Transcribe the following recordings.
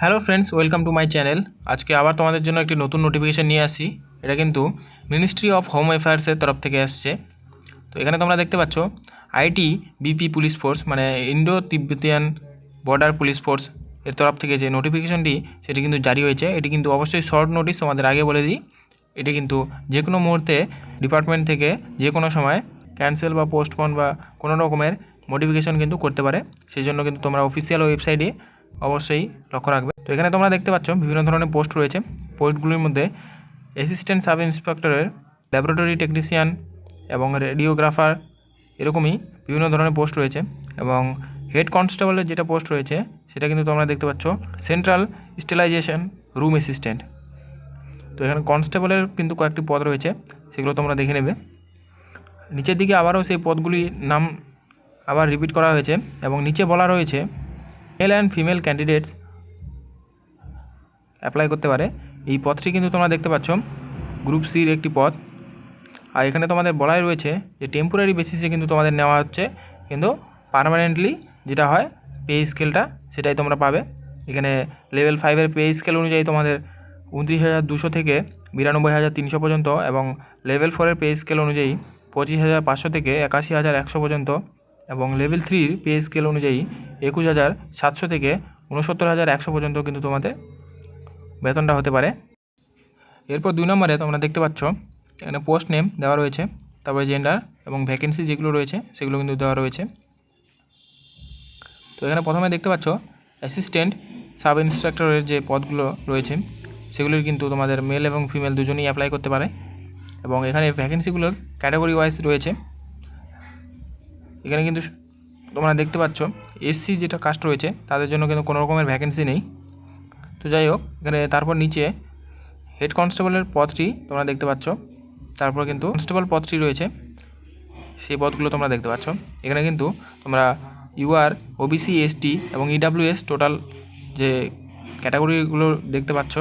Hello friends, welcome to my channel. আজকে আবার তোমাদের জন্য একটি নতুন নোটিফিকেশান নিয়ে আসছি এটা কিন্তু মিনিস্ট্রি অফ হোম অ্যাফেয়ার্সের তরফ থেকে আসছে। তো এখানে তোমরা দেখতে পাচ্ছ, আইটি, বিপি পুলিশ ফোর্স মানে Indo Tibetan border police force এর তরফ থেকে যে নোটিফিকেশনটি, সেটি কিন্তু জারি হয়েছে। এটি কিন্তু অবশ্যই শর্ট নোটিশ, তোমাদের আগে বলে দিই। এটি কিন্তু যে কোনো মুহূর্তে ডিপার্টমেন্ট থেকে যে কোনো সময় ক্যান্সেল বা পোস্টপোন বা কোনো রকমের মডিফিকেশন কিন্তু করতে পারে। সেই জন্য কিন্তু তোমরা অফিসিয়াল ওয়েবসাইটে অবশ্যই লক্ষ্য রাখবে। তো এখানে তোমরা দেখতে পাচ্ছ বিভিন্ন ধরনের পোস্ট রয়েছে। পোস্টগুলির মধ্যে অ্যাসিস্ট্যান্ট সাব ইন্সপেক্টরের ল্যাবরেটরি টেকনিশিয়ান এবং রেডিওগ্রাফার এরকমই বিভিন্ন ধরনের পোস্ট রয়েছে এবং হেড কনস্টেবলের যেটা পোস্ট রয়েছে, সেটা কিন্তু তোমরা দেখতে পাচ্ছ। সেন্ট্রাল স্টেলাইজেশন রুম অ্যাসিস্ট্যান্ট তো এখানে কনস্টেবলের কিন্তু কয়েকটি পদ রয়েছে, সেগুলো তোমরা দেখে নেবে। নিচের দিকে আবারও সেই পদগুলি নাম আবার রিপিট করা হয়েছে এবং নিচে বলা রয়েছে male and female candidates apply করতে পারে। এই পদটি কিন্তু তোমরা দেখতে পাচ্ছ। গ্রুপ সির একটি পদ আর এখানে তোমাদের বলাই রয়েছে যে টেম্পোরারি বেসিসে কিন্তু তোমাদের নেওয়া হচ্ছে। কিন্তু পারমানেন্টলি যেটা হয় পে স্কেলটা সেটাই তোমরা পাবে। এখানে লেভেল ফাইভের পে স্কেল অনুযায়ী তোমাদের উনত্রিশ হাজার দুশো থেকে বিরানব্বই হাজার তিনশো পর্যন্ত এবং লেভেল ফোরের পে স্কেল অনুযায়ী পঁচিশ হাজার পাঁচশো থেকে একাশি হাজার একশো পর্যন্ত এবং লেভেল থ্রির পে স্কেল অনুযায়ী একুশ হাজার সাতশো থেকে উনসত্তর হাজার একশো পর্যন্ত কিন্তু তোমাদের বেতনটা হতে পারে। এরপর দুই নম্বরে তোমরা দেখতে পাচ্ছ, এখানে পোস্ট নেম দেওয়া রয়েছে, তারপরে জেন্ডার এবং ভ্যাকেন্সি যেগুলো রয়েছে, সেগুলো কিন্তু দেওয়া রয়েছে। তো এখানে প্রথমে দেখতে পাচ্ছ অ্যাসিস্ট্যান্ট সাব ইন্সট্রাক্টরের যে পদগুলো রয়েছে, সেগুলির কিন্তু তোমাদের মেল এবং ফিমেল দুজনেই অ্যাপ্লাই করতে পারে। এবং এখানে ভ্যাকেন্সিগুলোর ক্যাটাগরি ওয়াইজ রয়েছে এখানে কিন্তু তোমরা দেখতে পাচ্ছ এসসি যেটা কাস্ট রয়েছে, তাদের জন্য কিন্তু কোনো রকমের ভ্যাকেন্সি নেই। তো যাই হোক, এখানে তারপর নিচে হেড কনস্টেবলের পদটি তোমরা দেখতে পাচ্ছ। তারপর কিন্তু কনস্টেবল পদটি রয়েছে, সেই পদগুলো তোমরা দেখতে পাচ্ছ। এখানে কিন্তু তোমরা ইউআর ওবিসি এসটি এবং ইডাব্লিউএস টোটাল যে ক্যাটাগরিগুলো দেখতে পাচ্ছ,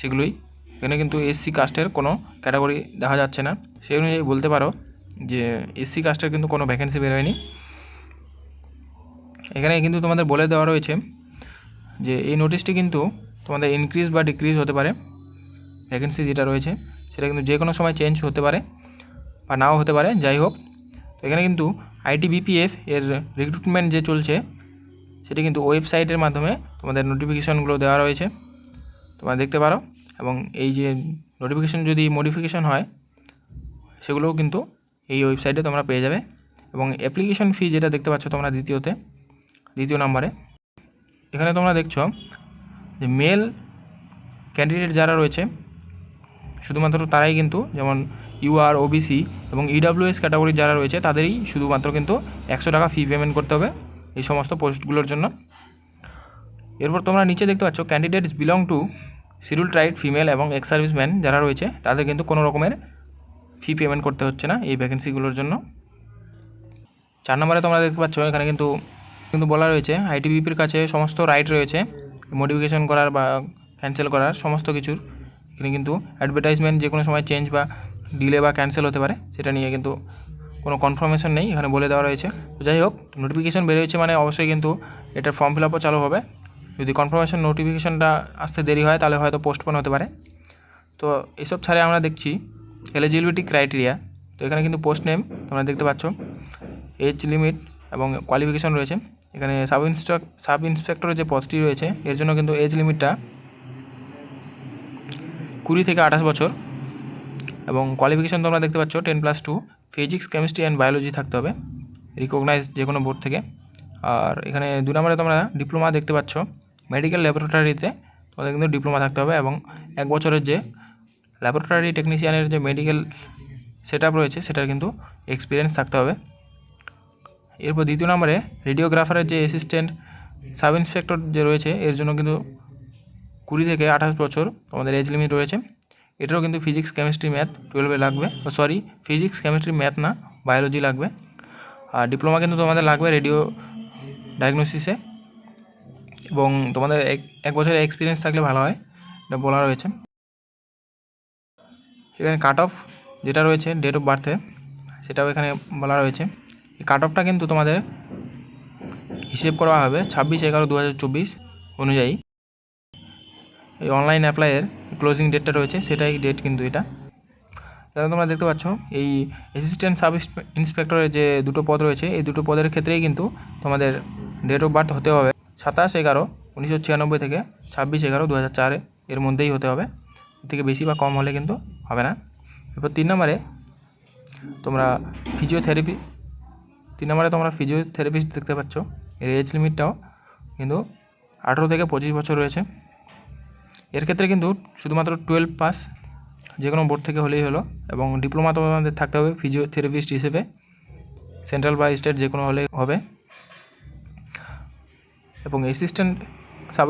সেগুলোই এখানে কিন্তু এসসি কাস্টের কোনো ক্যাটাগরি দেখা যাচ্ছে না। সেই অনুযায়ী বলতে পারো যে এসসি কাস্টের কিন্তু কোনো ভ্যাকেন্সি বেরোয়নি এখানে কিন্তু তোমাদের বলে দেওয়া রয়েছে যে এই নোটিশটি কিন্তু তোমাদের ইনক্রিজ বা ডিক্রিজ হতে পারে ভ্যাকেন্সি যেটা রয়েছে, সেটা কিন্তু যে কোনো সময় চেঞ্জ হতে পারে বা নাও হতে পারে, যাই হোক। তো এখানে কিন্তু আইটি বিপিএফ এর রিক্রুটমেন্ট যে চলছে, সেটি কিন্তু ওয়েবসাইটের মাধ্যমে তোমাদের নোটিফিকেশানগুলো দেওয়া রয়েছে। তোমরা দেখতে পারো। এবং এই যে নোটিফিকেশান যদি মডিফিকেশন হয়, সেগুলোও কিন্তু এই ওয়েবসাইটে তোমরা পেয়ে যাবে এবং অ্যাপ্লিকেশন ফি যেটা দেখতে পাচ্ছ তোমরা দ্বিতীয়তে, দ্বিতীয় নম্বরে। এখানে তোমরা দেখছ যে মেল ক্যান্ডিডেট যারা রয়েছে, শুধুমাত্র তারাই কিন্তু, যেমন ইউআর ওবিসি এবং ইডাব্লিউএস ক্যাটাগরি যারা রয়েছে, তাদেরই শুধুমাত্র কিন্তু একশো টাকা ফি পেমেন্ট করতে হবে এই সমস্ত পোস্টগুলোর জন্য। এরপর তোমরা নিচে দেখতে পাচ্ছ candidates belong to scheduled tribe female এবং এক্স সার্ভিসম্যান যারা রয়েছে, তাদের কিন্তু কোনো রকমের ফি পেমেন্ট করতে হচ্ছে না এই ভ্যাকেন্সিগুলোর জন্য। চার নম্বরে তোমরা দেখতে পাচ্ছ, এখানে কিন্তু কিন্তু বলা রয়েছে আইটিবিপির কাছে সমস্ত রাইট রয়েছে মডিফিকেশন করার বা ক্যান্সেল করার সমস্ত কিছুর। এখানে কিন্তু অ্যাডভার্টাইজমেন্ট যে কোনো সময় চেঞ্জ বা ডিলে বা ক্যান্সেল হতে পারে, সেটা নিয়ে কিন্তু কোনো কনফার্মেশন নেই, এখানে বলে দেওয়া রয়েছে। যাই হোক নোটিফিকেশন বেরিয়েছে মানে অবশ্যই কিন্তু এটার ফর্ম ফিল আপও চালু হবে। যদি কনফার্মেশন নোটিফিকেশনটা আসতে দেরি হয়, তাহলে হয়তো পোস্টপোন হতে পারে। তো এসব ছাড়ে আমরা দেখছি এলিজিবিলিটি ক্রাইটেরিয়া তো এখানে কিন্তু পোস্ট নেম তোমরা দেখতে পাচ্ছ এজ লিমিট এবং কোয়ালিফিকেশন রয়েছে। এখানে সাব ইন্সট্রাক সাব ইন্সপেক্টরের যে পদটি রয়েছে, এর জন্য কিন্তু এজ লিমিটটা কুড়ি থেকে আঠাশ বছর এবং কোয়ালিফিকেশন তোমরা দেখতে পাচ্ছ ten plus two physics chemistry and biology থাকতে হবে রিকগনাইজ যে কোনো বোর্ড থেকে। আর এখানে দু নম্বরে তোমরা ডিপ্লোমা দেখতে পাচ্ছ মেডিকেল ল্যাবরেটরিতে তোমাদের কিন্তু ডিপ্লোমা থাকতে হবে এবং এক বছরের যে ল্যাবরেটরি টেকনিশিয়ানের যে মেডিকেল সেট রয়েছে, সেটার কিন্তু এক্সপিরিয়েন্স থাকতে হবে। এরপর দ্বিতীয় নম্বরে রেডিওগ্রাফারের যে অ্যাসিস্ট্যান্ট সাব ইন্সপেক্টর যে রয়েছে, এর জন্য কিন্তু কুড়ি থেকে আঠাশ বছর তোমাদের এজ লিমিট রয়েছে। এটারও কিন্তু ফিজিক্স কেমিস্ট্রি ম্যাথ টুয়েলভে লাগবে। সরি ফিজিক্স কেমিস্ট্রি ম্যাথ না বায়োলজি লাগবে। আর ডিপ্লোমা কিন্তু তোমাদের লাগবে রেডিও ডায়াগনোসিসে এবং তোমাদের এক এক বছরের এক্সপিরিয়েন্স থাকলে ভালো হয়, এটা বলা রয়েছে। এখানে কাট অফ যেটা রয়েছে ডেট অফ বার্থে সেটাও এখানে বলা রয়েছে। এই কাট অফটা কিন্তু তোমাদের হিসেব করা হবে ছাব্বিশ এগারো দু অনুযায়ী। এই অনলাইন অ্যাপ্লাইয়ের ক্লোজিং ডেটটা রয়েছে, সেটাই ডেট কিন্তু এটা। এখানে তোমরা দেখতে পাচ্ছ, এই অ্যাসিস্ট্যান্ট সাব ইন্সপেক্টরের যে দুটো পদ রয়েছে, এই দুটো পদের ক্ষেত্রেই কিন্তু তোমাদের ডেট অফ বার্থ হতে হবে সাতাশ এগারো উনিশশো থেকে ছাব্বিশ এগারো দু এর মধ্যেই হতে হবে। থেকে বেশি বা কম হলে কিন্তু হবে না। এরপর তিন নম্বরে তোমরা ফিজিওথেরাপি তিন নম্বরে তোমরা ফিজিওথেরাপিস্ট দেখতে পাচ্ছ। এর এজ লিমিটটাও কিন্তু আঠেরো থেকে পঁচিশ বছর রয়েছে। এর ক্ষেত্রে কিন্তু শুধুমাত্র টুয়েলভ পাস যে কোনো বোর্ড থেকে হলেই হলো এবং ডিপ্লোমা তোমাদের থাকতে হবে ফিজিওথেরাপিস্ট হিসেবে। সেন্ট্রাল বা স্টেট যে কোনো হলেই হবে। এবং অ্যাসিস্ট্যান্ট সাব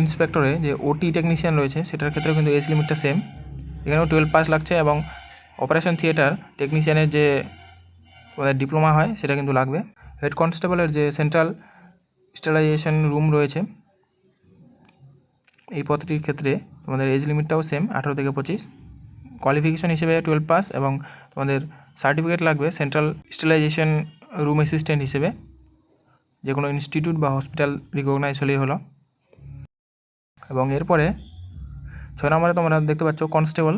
ইন্সপেক্টরে যে ওটি টেকনিশিয়ান রয়েছে, সেটার ক্ষেত্রেও কিন্তু এজ লিমিটটা সেম এখানেও টুয়েলভ পাস লাগছে এবং অপারেশন থিয়েটার টেকনিশিয়ানের যে তোমাদের ডিপ্লোমা হয়, সেটা কিন্তু লাগবে। হেড কনস্টেবলের যে সেন্ট্রাল স্টেলাইজেশন রুম রয়েছে, এই পদটির ক্ষেত্রে তোমাদের এজ লিমিটটাও সেম আঠেরো থেকে পঁচিশ। কোয়ালিফিকেশন হিসেবে টুয়েলভ পাস এবং তোমাদের সার্টিফিকেট লাগবে সেন্ট্রাল স্টেলাইজেশন রুম অ্যাসিস্ট্যান্ট হিসেবে। যে কোনো ইনস্টিটিউট বা হসপিটাল রিকগনাইজ হলেই হলো। এবং এরপরে ছয় নম্বরে তোমরা দেখতে পাচ্ছ কনস্টেবল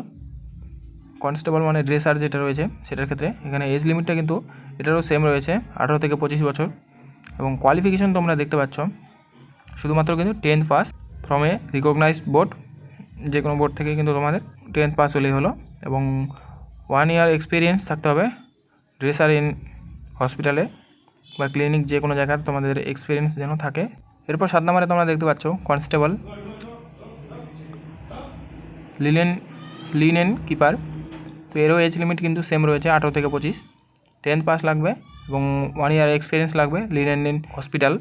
কনস্টেবল মানে ড্রেসার যেটা রয়েছে, সেটার ক্ষেত্রে এখানে এজ লিমিটটা কিন্তু এটারও সেম রয়েছে, আঠেরো থেকে পঁচিশ বছর। এবং কোয়ালিফিকেশন তোমরা দেখতে পাচ্ছ, শুধুমাত্র কিন্তু tenth pass from a recognized board যে কোনো বোর্ড থেকে কিন্তু তোমাদের টেন্থ পাস হলেই হলো। এবং ওয়ান ইয়ার এক্সপিরিয়েন্স থাকতে হবে ড্রেসার ইন হসপিটালে বা ক্লিনিক যে কোনো জায়গার তোমাদের এক্সপিরিয়েন্স যেন থাকে। এরপর সাত নম্বরে তোমরা দেখতে পাচ্ছ কনস্টেবল লিনেন লিনেন কিপার। তো এরও এজ লিমিট কিন্তু সেম রয়েছে, আঠেরো থেকে পঁচিশ। টেন্থ পাস লাগবে এবং ওয়ান ইয়ার এক্সপিরিয়েন্স লাগবে লিনেন ইন হসপিটাল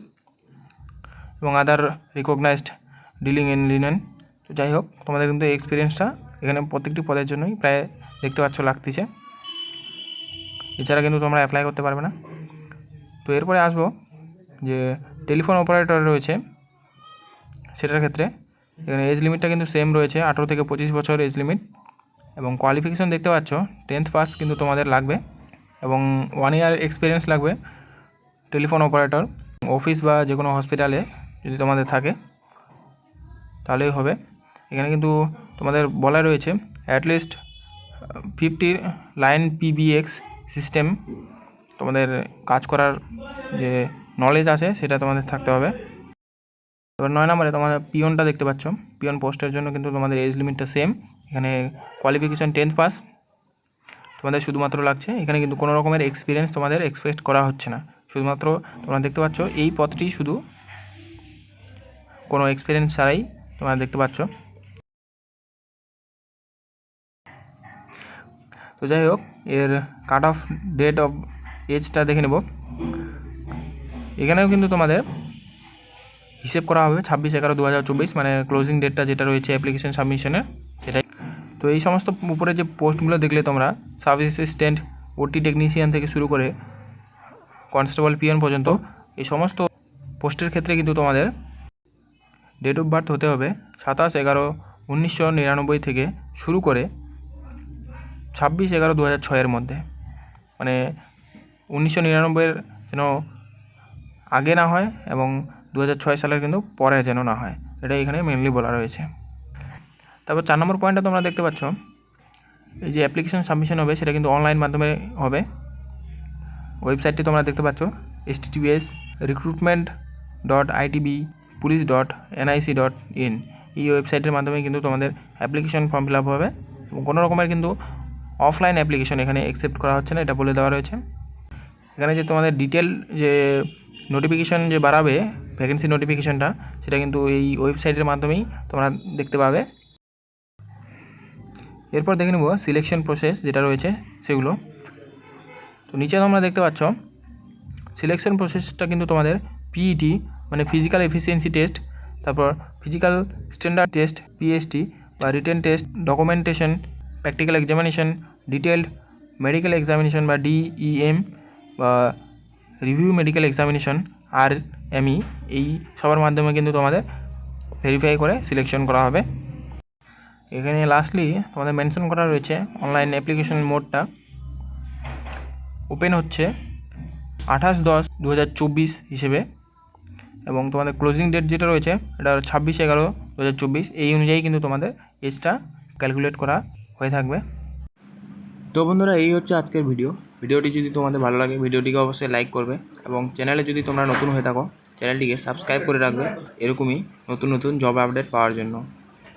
এবং other recognized dealing in linen তো যাই হোক, তোমাদের কিন্তু এক্সপিরিয়েন্সটা এখানে প্রত্যেকটি পদের জন্যই প্রায় দেখতে পাচ্ছ লাগতেছে। এছাড়া কিন্তু তোমরা অ্যাপ্লাই করতে পারবে না। তো এরপরে আসব যে টেলিফোন অপারেটর রয়েছে, সেটার ক্ষেত্রে এখানে এজ লিমিটটা কিন্তু সেম রয়েছে, আঠেরো থেকে পঁচিশ বছর এজ লিমিট এবং কোয়ালিফিকেশন দেখতে পাচ্ছ টেন্থ পাস কিন্তু তোমাদের লাগবে। এবং ওয়ান ইয়ার এক্সপিরিয়েন্স লাগবে টেলিফোন অপারেটর অফিস বা যে কোনো হসপিটালে যদি তোমাদের থাকে, তাহলেই হবে। এখানে কিন্তু তোমাদের বলা রয়েছে at least fifty line PBX system তোমাদের কাজ করার যে নলেজ আছে, সেটা তোমাদের থাকতে হবে। এবার নয় নম্বরে তোমাদের পিয়নটা দেখতে পাচ্ছ। পিয়ন পোস্টের জন্য কিন্তু তোমাদের এজ লিমিটটা সেম এখানে কোয়ালিফিকেশন টেন্থ পাস তোমাদের শুধুমাত্র লাগছে, এখানে কিন্তু কোনো রকমের এক্সপিরিয়েন্স তোমাদের এক্সপেক্ট করা হচ্ছে না। শুধুমাত্র তোমরা দেখতে পাচ্ছ, এই পথটি শুধু কোনো এক্সপিরিয়েন্স ছাড়াই তোমরা দেখতে পাচ্ছ। তো যাই হোক, এর কাট অফ ডেট অফ এজটা দেখে নেব। এখানেও কিন্তু তোমাদের হিসেব করা হবে ছাব্বিশ এগারো দু মানে ক্লোজিং ডেটটা যেটা রয়েছে অ্যাপ্লিকেশন সাবমিশনের সেটাই। তো এই সমস্ত উপরে যে পোস্টগুলো দেখলে তোমরা সাব অ্যাসিস্ট্যান্ট ওটি টেকনিশিয়ান থেকে শুরু করে কনস্টেবল পিয়ন পর্যন্ত, এই সমস্ত পোস্টের ক্ষেত্রে কিন্তু তোমাদের ডেট অফ বার্থ হতে হবে সাতাশ এগারো উনিশশো নিরানব্বই থেকে শুরু করে ছাব্বিশ এগারো দু হাজার ছয়ের মধ্যে। মানে উনিশশো নিরানব্বইয়ের যেন আগে না হয় এবং দু হাজার ছয় সালের কিন্তু পরে যেন না হয়। এটা এখানে মেনলি বলা রয়েছে। তারপর চার নম্বর পয়েন্টটা তোমরা দেখতে পাচ্ছ। এই যে অ্যাপ্লিকেশন সাবমিশন হবে, সেটা কিন্তু অনলাইন মাধ্যমে হবে। ওয়েবসাইটটি তোমরা দেখতে পাচ্ছ। এস TTPS recruitment dot ITB police dot NIC dot in এই ওয়েবসাইটের মাধ্যমে কিন্তু তোমাদের অ্যাপ্লিকেশন ফর্ম ফিল আপ হবে এবং কোনো রকমের কিন্তু অফলাইন অ্যাপ্লিকেশন এখানে অ্যাকসেপ্ট করা হচ্ছে না, এটা বলে দেওয়া রয়েছে। এখানে যে তোমাদের ডিটেল যে নোটিফিকেশন যে বাড়াবে ভ্যাকেন্সি নোটিফিকেশনটা সেটা কিন্তু এই ওয়েবসাইটের মাধ্যমেই তোমরা দেখতে পাবে। এরপর দেখে নেব সিলেকশন প্রসেস যেটা রয়েছে সেগুলো। তো নিচে তোমরা দেখতে পাচ্ছ সিলেকশন প্রসেসটা কিন্তু তোমাদের পিইটি মানে ফিজিক্যাল এফিসিয়েন্সি টেস্ট তারপর ফিজিক্যাল স্ট্যান্ডার্ড টেস্ট পিএসটি বা written test documentation practical examination detailed medical examination বা ডিইএম বা রিভিউ মেডিকেল এক্সামিনেশন আর এমই এই সবার মাধ্যমে কিন্তু তোমাদের ভেরিফাই করে সিলেকশন করা হবে। এখানে লাস্টলি তোমাদের মেনশন করা রয়েছে অনলাইন অ্যাপ্লিকেশন মোডটা ওপেন হচ্ছে আঠাশ দশ দু হিসেবে এবং তোমাদের ক্লোজিং ডেট যেটা রয়েছে এটা ছাব্বিশ এগারো দু এই অনুযায়ী কিন্তু তোমাদের এজটা ক্যালকুলেট করা হয়ে থাকবে। তো বন্ধুরা এই হচ্ছে আজকের ভিডিও ভিডিওটি যদি তোমাদের ভালো লাগে, ভিডিওটিকে অবশ্যই লাইক করবে এবং চ্যানেলে যদি তোমরা নতুন হয়ে থাকো চ্যানেলটিকে সাবস্ক্রাইব করে রাখবে। এরকমই নতুন নতুন জব আপডেট পাওয়ার জন্য।